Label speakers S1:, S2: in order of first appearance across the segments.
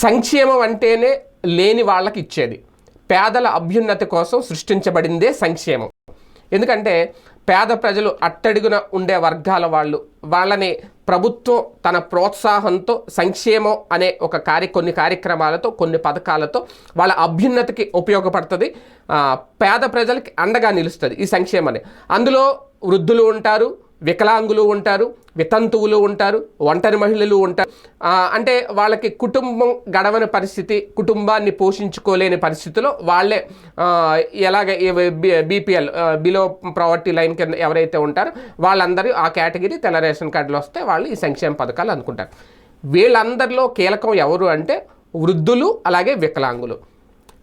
S1: సంక్షేమం అంటేనే లేని వాళ్ళకి ఇచ్చేది. పేదల అభ్యున్నతి కోసం సృష్టించబడిందే సంక్షేమం. ఎందుకంటే పేద ప్రజలు అట్టడుగున ఉండే వర్గాల వాళ్ళు వాళ్ళని ప్రభుత్వం తన ప్రోత్సాహంతో సంక్షేమం అనే ఒక కార్య కొన్ని కార్యక్రమాలతో కొన్ని పథకాలతో వాళ్ళ అభ్యున్నతికి ఉపయోగపడుతుంది. పేద ప్రజలకి అండగా నిలుస్తుంది ఈ సంక్షేమాన్ని. అందులో వృద్ధులు ఉంటారు వికలాంగులు ఉంటారు వితంతువులు ఉంటారు ఒంటరి మహిళలు ఉంటారు. అంటే వాళ్ళకి కుటుంబం గడవని పరిస్థితి కుటుంబాన్ని పోషించుకోలేని పరిస్థితిలో వాళ్ళే ఎలాగ బీపీఎల్ బిలో ప్రావర్టీ లైన్ కింద ఎవరైతే ఉంటారో వాళ్ళందరూ ఆ కేటగిరీ తెల్ల రేషన్ కార్డులు వస్తే వాళ్ళు ఈ సంక్షేమ పథకాలు అనుకుంటారు వీళ్ళందరిలో కీలకం ఎవరు అంటే వృద్ధులు అలాగే వికలాంగులు.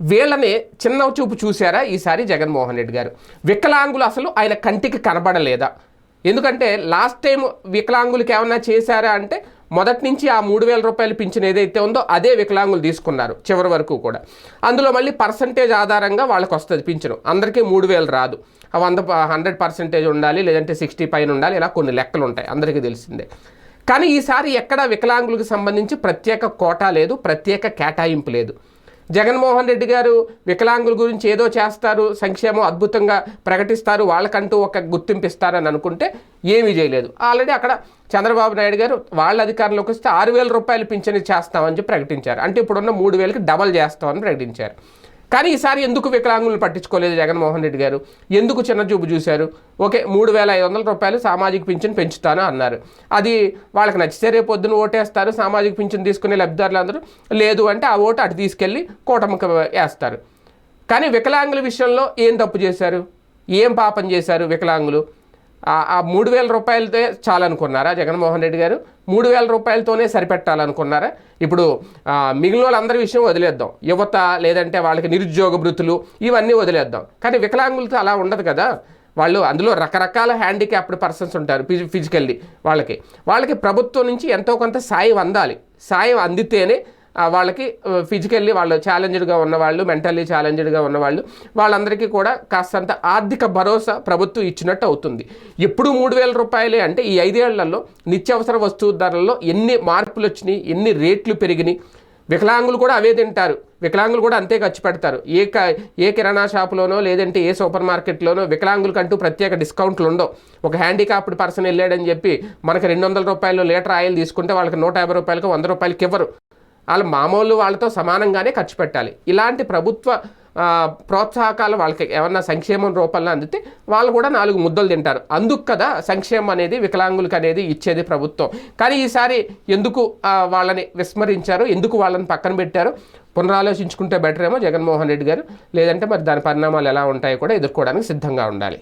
S1: వీళ్ళని చిన్న చూపు చూశారా ఈసారి జగన్మోహన్ రెడ్డి గారు? వికలాంగులు అసలు ఆయన కంటికి కనబడలేదా? ఎందుకంటే లాస్ట్ టైం వికలాంగులకి ఏమన్నా చేశారా అంటే మొదటి నుంచి ఆ మూడు వేల రూపాయలు పింఛన్ ఏదైతే ఉందో అదే వికలాంగులు తీసుకున్నారు చివరి వరకు కూడా. అందులో మళ్ళీ పర్సంటేజ్ ఆధారంగా వాళ్ళకి వస్తుంది పింఛను. అందరికీ మూడు వేలు రాదు. ఆ వంద హండ్రెడ్ పర్సెంటేజ్ ఉండాలి లేదంటే సిక్స్టీ పైన ఉండాలి ఇలా కొన్ని లెక్కలు ఉంటాయి. అందరికీ తెలిసిందే. కానీ ఈసారి ఎక్కడ వికలాంగులకు సంబంధించి ప్రత్యేక కోటా లేదు ప్రత్యేక కేటాయింపు లేదు. జగన్మోహన్ రెడ్డి గారు వికలాంగుల గురించి ఏదో చేస్తారు సంక్షేమం అద్భుతంగా ప్రకటిస్తారు వాళ్ళకంటూ ఒక గుర్తింపు ఇస్తారని అనుకుంటే ఏమీ చేయలేదు. ఆల్రెడీ అక్కడ చంద్రబాబు నాయుడు గారు వాళ్ళ అధికారంలోకి వస్తే ఆరు వేల రూపాయలు పింఛను చేస్తామని చెప్పి ప్రకటించారు. అంటే ఇప్పుడున్న మూడు వేలకి డబల్ చేస్తామని ప్రకటించారు. కానీ ఈసారి ఎందుకు వికలాంగులను పట్టించుకోలేదు జగన్మోహన్ రెడ్డి గారు? ఎందుకు చిన్న చూపు చూశారు? ఓకే మూడు వేల ఐదు వందల రూపాయలు సామాజిక పింఛన్ పెంచుతాను అన్నారు. అది వాళ్ళకి నచ్చితే రేపు పొద్దున ఓటేస్తారు సామాజిక పింఛన్ తీసుకునే లబ్ధిదారులు అందరూ. లేదు అంటే ఆ ఓటు అటు తీసుకెళ్ళి కూటమికి వేస్తారు. కానీ వికలాంగుల విషయంలో ఏం తప్పు చేశారు? ఏం పాపం చేశారు వికలాంగులు? ఆ- మూడు వేల రూపాయలతో చాలనుకున్నారా జగన్మోహన్ రెడ్డి గారు? మూడు వేల రూపాయలతోనే సరిపెట్టాలనుకున్నారా? ఇప్పుడు మిగిలిన వాళ్ళందరి విషయం వదిలేద్దాం. యువత లేదంటే వాళ్ళకి నిరుద్యోగ భృతులు ఇవన్నీ వదిలేద్దాం. కానీ వికలాంగులతో అలా ఉండదు కదా. వాళ్ళు అందులో రకరకాల హ్యాండిక్యాప్డ్ పర్సన్స్ ఉంటారు ఫిజి ఫిజికల్లీ వాళ్ళకి. వాళ్ళకి ప్రభుత్వం నుంచి ఎంతో కొంత సాయం అందాలి. సాయం అందితేనే వాళ్ళకి ఫిజికల్లీ వాళ్ళు ఛాలెంజ్డ్గా ఉన్నవాళ్ళు మెంటల్లీ ఛాలెంజ్డ్గా ఉన్నవాళ్ళు వాళ్ళందరికీ కూడా కాస్తంత ఆర్థిక భరోసా ప్రభుత్వం ఇచ్చినట్టు అవుతుంది. ఎప్పుడు మూడు వేల రూపాయలే అంటే ఈ ఐదేళ్ళలో నిత్యావసర వస్తువు ధరల్లో ఎన్ని మార్పులు వచ్చినాయి ఎన్ని రేట్లు పెరిగినాయి వికలాంగులు కూడా అవే తింటారు. వికలాంగులు కూడా అంతే ఖర్చు పెడతారు. ఏ క ఏ కిరాణా షాపులోనో లేదంటే ఏ సూపర్ మార్కెట్లోనో వికలాంగులకంటూ ప్రత్యేక డిస్కౌంట్లు ఉండవు. ఒక హ్యాండికాప్డ్ పర్సన్ వెళ్ళాడని చెప్పి మనకి రెండు వందల రూపాయలు లీటర్ ఆయిల్ తీసుకుంటే వాళ్ళకి నూట యాభై రూపాయలకు వంద రూపాయలకి ఇవ్వరు. వాళ్ళు మామూలు వాళ్ళతో సమానంగానే ఖర్చు పెట్టాలి. ఇలాంటి ప్రభుత్వ ప్రోత్సాహకాలు వాళ్ళకి ఏమన్నా సంక్షేమం రూపంలో అందితే వాళ్ళు కూడా నాలుగు ముద్దలు తింటారు. అందుకు కదా సంక్షేమం అనేది వికలాంగులకు అనేది ఇచ్చేది ప్రభుత్వం. కానీ ఈసారి ఎందుకు వాళ్ళని విస్మరించారు? ఎందుకు వాళ్ళని పక్కన పెట్టారు? పునరాలోచించుకుంటే బెటర్ ఏమో జగన్మోహన్ రెడ్డి గారు. లేదంటే మరి దాని పరిణామాలు ఎలా ఉంటాయో కూడా ఎదుర్కోవడానికి సిద్ధంగా ఉండాలి.